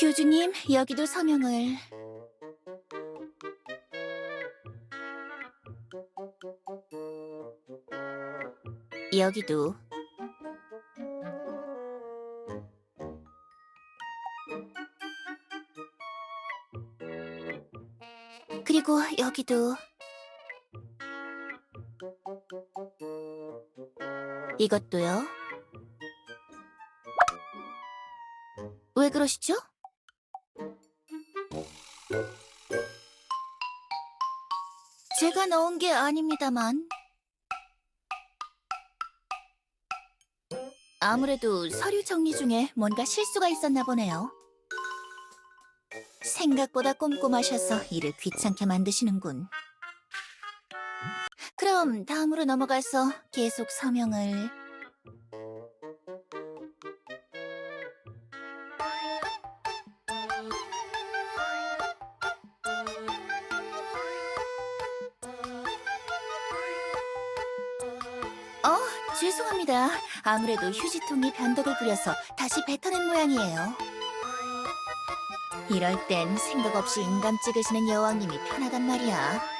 교주님, 여기도 서명을. 여기도. 그리고 여기도. 이것도요. 왜 그러시죠? 제가 넣은 게 아닙니다만. 아무래도 서류 정리 중에 뭔가 실수가 있었나 보네요. 생각보다 꼼꼼하셔서 일을 귀찮게 만드시는군. 그럼 다음으로 넘어가서 계속 서명을. 어, 죄송합니다. 아무래도 휴지통이 변덕을 부려서 다시 뱉어낸 모양이에요. 이럴 땐 생각 없이 인감 찍으시는 여왕님이 편하단 말이야.